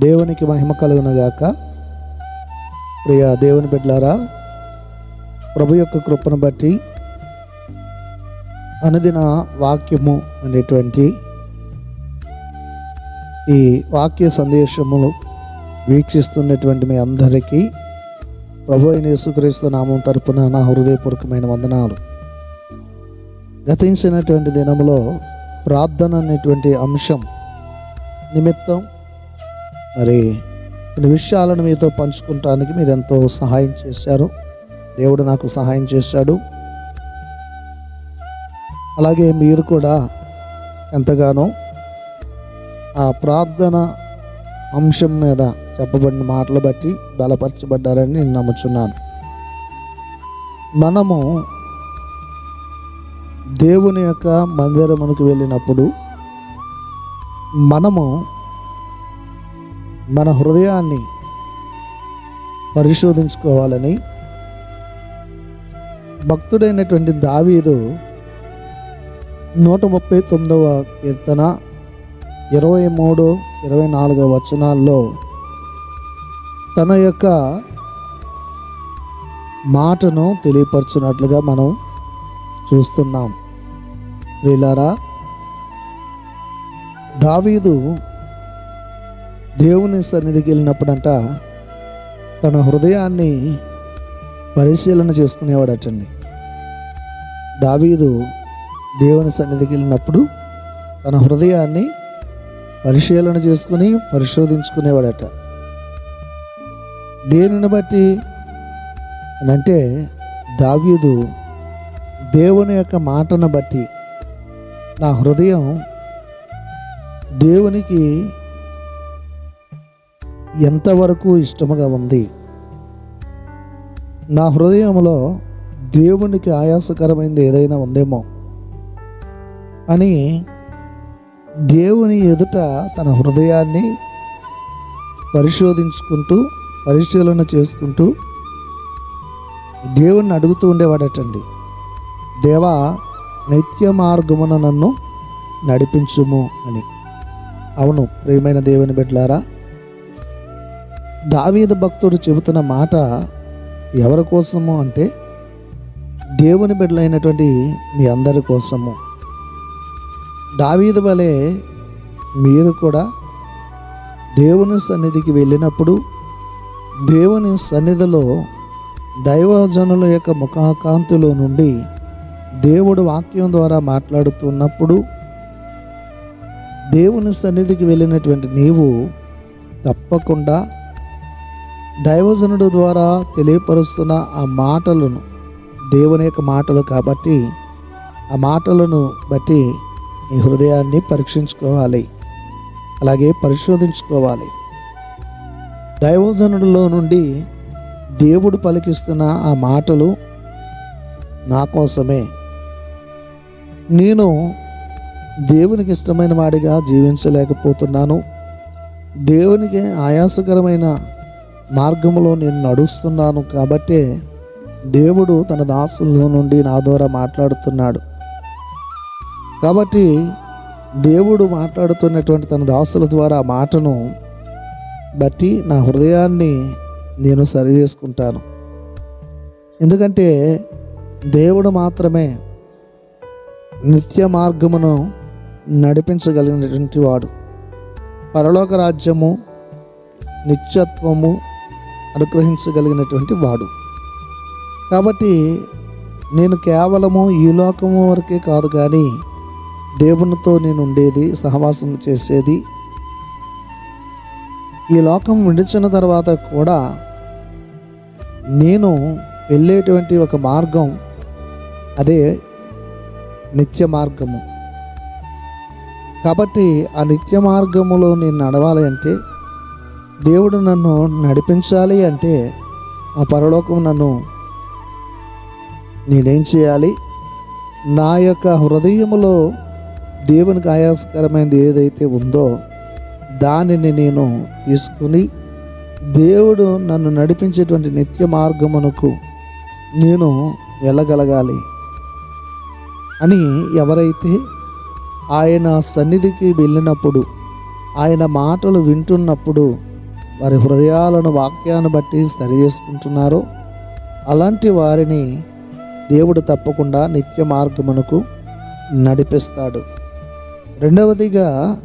దేవునికి మహిమ కలుగునగాక ప్రియ దేవుని బిడ్డలారా ప్రభు యొక్క కృపను బట్టి అనుదిన వాక్యము అనేటువంటి ఈ వాక్య సందేశములు వీక్షిస్తున్నటువంటి మీ అందరికీ ప్రభు అయిన యేసుక్రీస్తు నామం తరపున నా హృదయపూర్వకమైన వందనాలు. గతించినటువంటి దినములో ప్రార్థన అనేటువంటి అంశం నిమిత్తం మరి కొన్ని విషయాలను మీతో పంచుకుంటానికి మీరు ఎంతో సహాయం చేశారు. దేవుడు నాకు సహాయం చేశాడు. అలాగే మీరు కూడా ఎంతగానో ఆ ప్రార్థన అంశం మీద చెప్పబడిన మాటలు బట్టి బలపరచబడ్డారని నేను నమ్ముచున్నాను. మనము దేవుని యొక్క మందిరమునకు వెళ్ళినప్పుడు మనము మన హృదయాన్ని పరిశోధించుకోవాలని భక్తుడైనటువంటి దావీదు నూట ముప్పై తొమ్మిదవ కీర్తన ఇరవై మూడు ఇరవై నాలుగవ వచనాల్లో తన యొక్క మాటను తెలియపరచున్నట్లుగా మనం చూస్తున్నాం. వీళ్ళారా దావీదు దేవుని సన్నిధికి వెళ్ళినప్పుడంట తన హృదయాన్ని పరిశీలన చేసుకునేవాడటండి. దావీదు దేవుని సన్నిధికి వెళ్ళినప్పుడు తన హృదయాన్ని పరిశీలన చేసుకుని పరిశోధించుకునేవాడట. దేనిని బట్టి అని అంటే దావీదు దేవుని యొక్క మాటను బట్టి నా హృదయం దేవునికి ఎంతవరకు ఇష్టముగా ఉంది? నా హృదయంలో దేవునికి ఆయాసకరమైనది ఏదైనా ఉందేమో అని దేవుని ఎదుట తన హృదయాన్ని పరిశోధించుకుంటూ పరిశీలన చేసుకుంటూ దేవుణ్ణి అడుగుతూ ఉండేవాడటండి. దేవా నిత్య మార్గమున నన్ను నడిపించుము అని. అవును ప్రియమైన దేవుని బిడ్డలారా దావీదు భక్తుడు చెబుతున్న మాట ఎవరి కోసము అంటే దేవుని బిడ్డలైనటువంటి మీ అందరి కోసము. దావీదు వలె మీరు కూడా దేవుని సన్నిధికి వెళ్ళినప్పుడు దేవుని సన్నిధిలో దైవజనుల యొక్క ముఖాకాంతిలో నుండి దేవుడు వాక్యం ద్వారా మాట్లాడుతున్నప్పుడు దేవుని సన్నిధికి వెళ్ళినటువంటి నీవు తప్పకుండా దైవజనుడు ద్వారా తెలియపరుస్తున్న ఆ మాటలను దేవుని యొక్క మాటలు కాబట్టి ఆ మాటలను బట్టి నీ హృదయాన్ని పరీక్షించుకోవాలి. అలాగే పరిశోధించుకోవాలి. దైవజనుడిలో నుండి దేవుడు పలికిస్తున్న ఆ మాటలు నా కోసమే. నేను దేవునికి ఇష్టమైన వాడిగా జీవించలేకపోతున్నాను. దేవునికి ఆయాసకరమైన మార్గంలో నేను నడుస్తున్నాను కాబట్టే దేవుడు తన దాసుల్లో నుండి నా ద్వారా మాట్లాడుతున్నాడు. కాబట్టి దేవుడు మాట్లాడుతున్నటువంటి తన దాసుల ద్వారా మాటను బట్టి నా హృదయాన్ని నేను సరి చేసుకుంటాను. ఎందుకంటే దేవుడు మాత్రమే నిత్య మార్గమును నడిపించగలిగినటువంటి వాడు. పరలోక రాజ్యము నిత్యత్వము అనుగ్రహించగలిగినటువంటి వాడు. కాబట్టి నేను కేవలము ఈ లోకము వరకే కాదు కానీ దేవునితో నేను ఉండేది సహవాసం చేసేది. ఈ లోకం విడిచిన తర్వాత కూడా నేను వెళ్ళేటువంటి ఒక మార్గం అదే నిత్య మార్గము. కాబట్టి ఆ నిత్య మార్గములో నేను నడవాలి అంటే దేవుడు నన్ను నడిపించాలి అంటే ఆ పరలోకం నన్ను నేనేం చేయాలి? నా యొక్క హృదయములో దేవునికి ఆయాసకరమైనది ఏదైతే ఉందో దానిని నేను తీసుకుని దేవుడు నన్ను నడిపించేటువంటి నిత్య మార్గమునకు నేను వెళ్ళగలగాలి అని ఎవరైతే ఆయన సన్నిధికి వెళ్ళినప్పుడు ఆయన మాటలు వింటున్నప్పుడు వారి హృదయాలను వాక్యాన్ని బట్టి సరి చేసుకుంటున్నారో అలాంటి వారిని దేవుడు తప్పకుండా నిత్య మార్గమునకు నడిపిస్తాడు. రెండవదిగా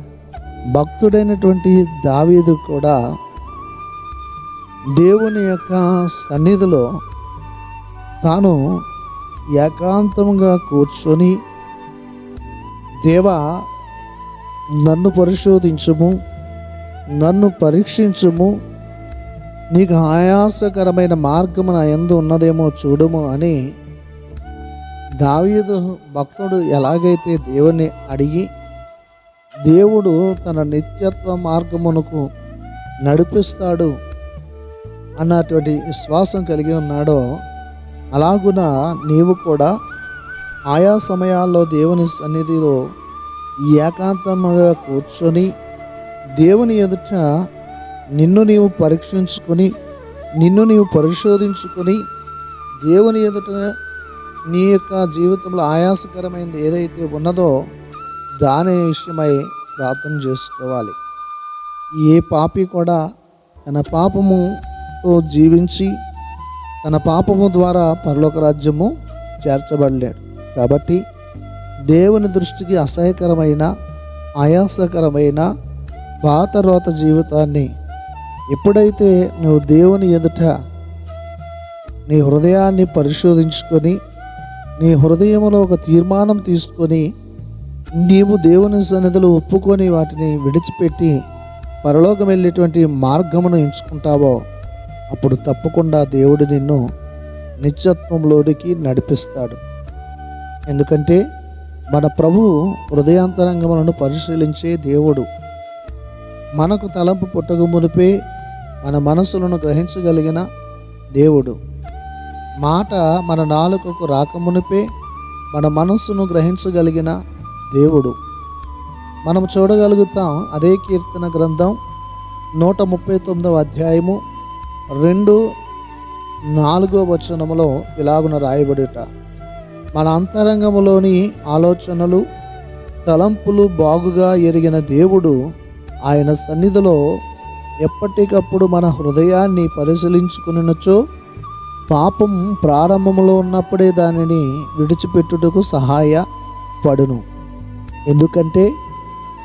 భక్తుడైనటువంటి దావీదు కూడా దేవుని యొక్క సన్నిధిలో తాను ఏకాంతంగా కూర్చొని దేవా నన్ను పరిశోధించము నన్ను పరీక్షించుము. నీకు ఆయాసకరమైన మార్గము నా ఎందు ఉన్నదేమో చూడుము అని దావీదు భక్తుడు ఎలాగైతే దేవుణ్ణి అడిగి దేవుడు తన నిత్యత్వ మార్గమునకు నడిపిస్తాడు అన్నటువంటి విశ్వాసం కలిగి ఉన్నాడో అలాగున నీవు కూడా ఆయా సమయాల్లో దేవుని సన్నిధిలో ఏకాంతముగా కూర్చొని దేవుని ఎదుట నిన్ను నీవు పరీక్షించుకొని నిన్ను నీవు పరిశోధించుకొని దేవుని ఎదుట నీ యొక్క జీవితంలో ఆయాసకరమైనది ఏదైతే ఉన్నదో దాని విషయమై ప్రార్థన చేసుకోవాలి. ఏ పాపి కూడా తన పాపముతో జీవించి తన పాపము ద్వారా పరలోక రాజ్యము చేర్చబడలేడు. కాబట్టి దేవుని దృష్టికి అసహ్యకరమైన ఆయాసకరమైన పాత రోత జీవితాన్ని ఎప్పుడైతే నువ్వు దేవుని ఎదుట నీ హృదయాన్ని పరిశోధించుకొని నీ హృదయంలో ఒక తీర్మానం తీసుకొని నీవు దేవుని సన్నిధిలో ఒప్పుకొని వాటిని విడిచిపెట్టి పరలోకం వెళ్ళేటువంటి మార్గమును ఎంచుకుంటావో అప్పుడు తప్పకుండా దేవుడు నిన్ను నిత్యత్వంలోనికి నడిపిస్తాడు. ఎందుకంటే మన ప్రభు హృదయాంతరంగములను పరిశీలించే దేవుడు. మనకు తలంపు పుట్టక మునిపే మన మనసులను గ్రహించగలిగిన దేవుడు. మాట మన నాలుకకు రాకమునిపే మన మనస్సును గ్రహించగలిగిన దేవుడు. మనం చూడగలుగుతాం అదే కీర్తన గ్రంథం నూట ముప్పై తొమ్మిదవ అధ్యాయము రెండు నాలుగో వచనములో ఇలాగున రాయబడుట. మన అంతరంగములోని ఆలోచనలు తలంపులు బాగుగా ఎరిగిన దేవుడు ఆయన సన్నిధిలో ఎప్పటికప్పుడు మన హృదయాన్ని పరిశీలించుకునినచో పాపం ప్రారంభంలో ఉన్నప్పుడే దానిని విడిచిపెట్టుటకు సహాయపడును. ఎందుకంటే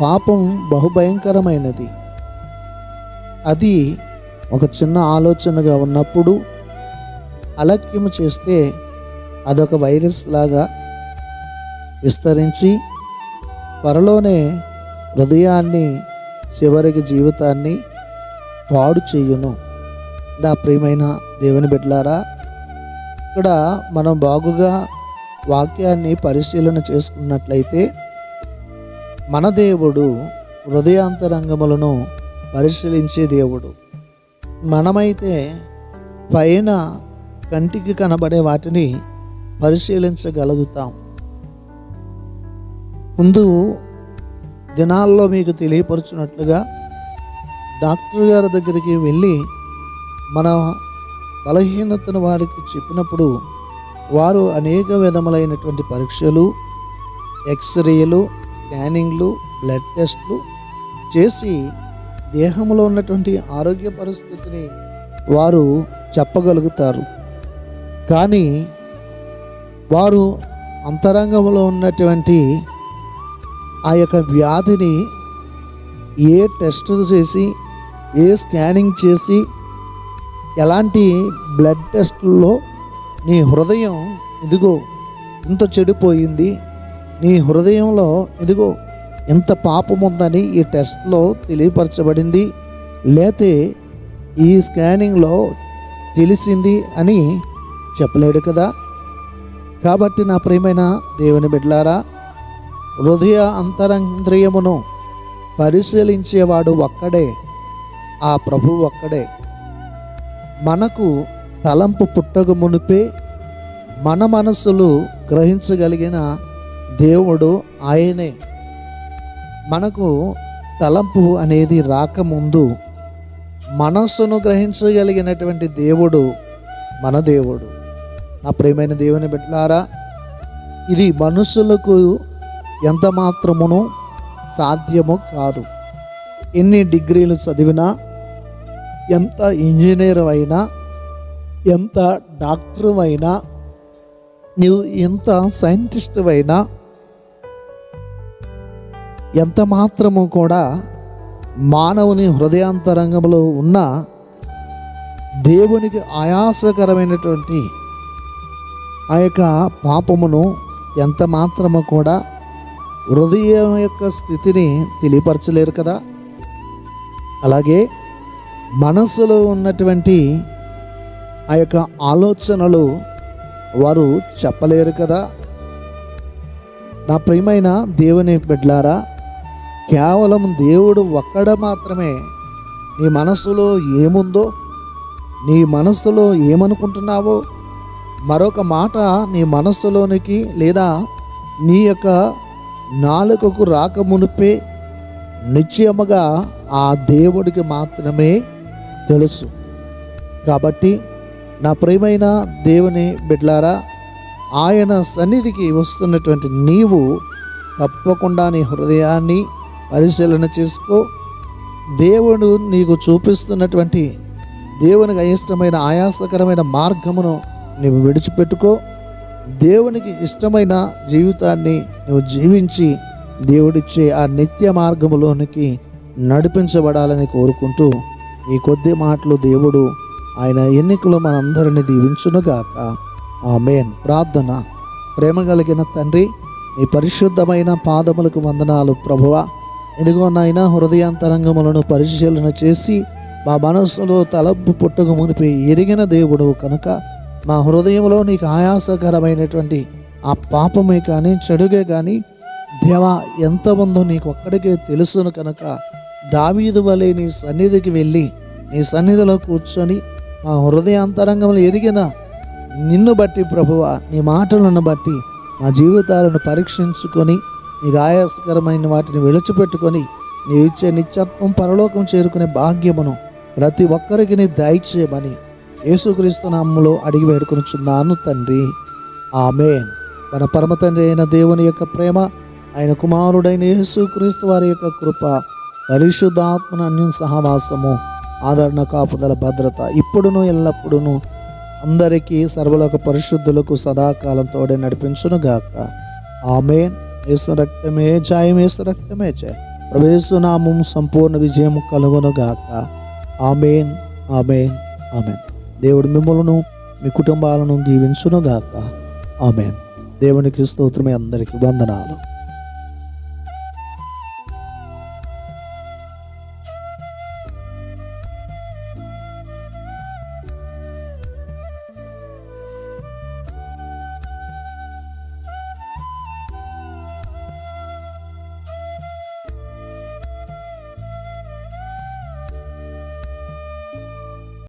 పాపం బహుభయంకరమైనది. అది ఒక చిన్న ఆలోచనగా ఉన్నప్పుడు అలక్యం చేస్తే అదొక వైరస్ లాగా విస్తరించి త్వరలోనే హృదయాన్ని చివరికి జీవితాన్ని పాడు చేయును. నా ప్రియమైన దేవుని బిడ్డలారా ఇక్కడ మనం బాగుగా వాక్యాన్ని పరిశీలన చేసుకున్నట్లయితే మన దేవుడు హృదయాంతరంగములను పరిశీలించే దేవుడు. మనమైతే పైన కంటికి కనబడే వాటిని పరిశీలించగలుగుతాం. ముందు దినాల్లో మీకు తెలియపరుచున్నట్లుగా డాక్టర్ గారి దగ్గరికి వెళ్ళి మన బలహీనతను వారికి చెప్పినప్పుడు వారు అనేక విధములైనటువంటి పరీక్షలు ఎక్స్రేలు స్కానింగ్లు బ్లడ్ టెస్ట్లు చేసి దేహంలో ఉన్నటువంటి ఆరోగ్య పరిస్థితిని వారు చెప్పగలుగుతారు. కానీ వారు అంతరంగంలో ఉన్నటువంటి ఆ యొక్క వ్యాధిని ఏ టెస్ట్ చేసి ఏ స్కానింగ్ చేసి ఎలాంటి బ్లడ్ టెస్టుల్లో నీ హృదయం ఇదిగో ఇంత చెడిపోయింది నీ హృదయంలో ఇదిగో ఎంత పాపం ఉందని ఈ టెస్ట్లో తెలియపరచబడింది లేతే ఈ స్కానింగ్లో తెలిసింది అని చెప్పలేడు కదా? కాబట్టి నా ప్రియమైన దేవుని బిడ్లారా హృదయ అంతరంద్రియమును పరిశీలించేవాడు ఒక్కడే ఆ ప్రభు ఒక్కడే. మనకు తలంపు పుట్టక మునిపే మన మనసులు గ్రహించగలిగిన దేవుడు ఆయనే. మనకు తలంపు అనేది రాకముందు మనస్సును గ్రహించగలిగినటువంటి దేవుడు మన దేవుడు. నా ప్రేమైన దేవుని బిడ్డలారా ఇది మనుషులకు ఎంత మాత్రమును సాధ్యము కాదు. ఎన్ని డిగ్రీలు చదివినా ఎంత ఇంజనీర్ అయినా ఎంత డాక్టర్ అయినా నువ్వు ఎంత సైంటిస్ట్ అయినా ఎంత మాత్రము కూడా మానవుని హృదయాంతరంగంలో ఉన్న దేవునికి ఆయాసకరమైనటువంటి ఆ యొక్క పాపమును ఎంత మాత్రము కూడా హృదయం యొక్క స్థితిని తెలియపరచలేరు కదా? అలాగే మనసులో ఉన్నటువంటి ఆ యొక్క ఆలోచనలు వారు చెప్పలేరు కదా? నా ప్రియమైన దేవుని బిడ్లారా కేవలం దేవుడు ఒక్కడ మాత్రమే నీ మనసులో ఏముందో నీ మనసులో ఏమనుకుంటున్నావో మరొక మాట నీ మనస్సులోనికి లేదా నీ యొక్క నాలుకకు రాక మునిపే నిశ్చయముగా ఆ దేవుడికి మాత్రమే తెలుసు. కాబట్టి నా ప్రియమైన దేవుని బిడ్లారా ఆయన సన్నిధికి వస్తున్నటువంటి నీవు తప్పకుండా నీ హృదయాన్ని పరిశీలన చేసుకో. దేవుడు నీకు చూపిస్తున్నటువంటి దేవునికి అయిష్టమైన ఆయాసకరమైన మార్గమును నీవు విడిచిపెట్టుకో. దేవునికి ఇష్టమైన జీవితాన్ని నువ్వు జీవించి దేవుడిచ్చే ఆ నిత్య మార్గములోనికి నడిపించబడాలని కోరుకుంటూ ఈ కొద్ది మాటలు దేవుడు ఆయన ఎన్నికలు మనందరిని దీవించునుగాక. ఆమెన్. ప్రార్థన. ప్రేమ కలిగిన తండ్రి మీ పరిశుద్ధమైన పాదములకు వందనాలు ప్రభువ. ఇదిగో నాయన హృదయాంతరంగములను పరిశీలన చేసి మా మనస్సులో తలపు పుట్టక మునిపి ఎరిగిన దేవుడు కనుక మా హృదయంలో నీకు ఆయాసకరమైనటువంటి ఆ పాపమే కానీ చెడుగే కానీ దేవా ఎంత ఉందో నీకు ఒక్కడికే తెలుసును కనుక దావీదు వలె నీ సన్నిధికి వెళ్ళి నీ సన్నిధిలో కూర్చొని మా హృదయాంతరంగంలో ఎదిగిన నిన్ను బట్టి ప్రభువ నీ మాటలను బట్టి మా జీవితాలను పరీక్షించుకొని నీకు ఆయాసకరమైన వాటిని విడిచిపెట్టుకొని నీ ఇచ్చే నిత్యత్వం పరలోకం చేరుకునే భాగ్యమును ప్రతి ఒక్కరికి నీ దయచేయమని యేసుక్రీస్తు నామంలో అడిగి వేడుకొనుచున్నాను తండ్రి. ఆమెన్. మన పరమ తండ్రి అయిన దేవుని యొక్క ప్రేమ ఆయన కుమారుడైన యేసుక్రీస్తు వారి యొక్క కృప పరిశుద్ధాత్మన అన్యం సహవాసము ఆదరణ కాపుదల భద్రత ఇప్పుడును ఎల్లప్పుడును అందరికీ సర్వలోక పరిశుద్ధులకు సదాకాలం తోడే నడిపించును గాక ఆమెన్. యేసు రక్తమే జాయం యేసు రక్తమే జయ. ప్రవేశనామం సంపూర్ణ విజయం కలుగునుగాక. ఆమెన్. ఆమెన్. ఆమెన్. దేవుడు మిమ్మలను మీ కుటుంబాలను దీవించునుగాక. ఆమెన్. దేవునికి స్తోత్రమే అందరికీ వందనాలు.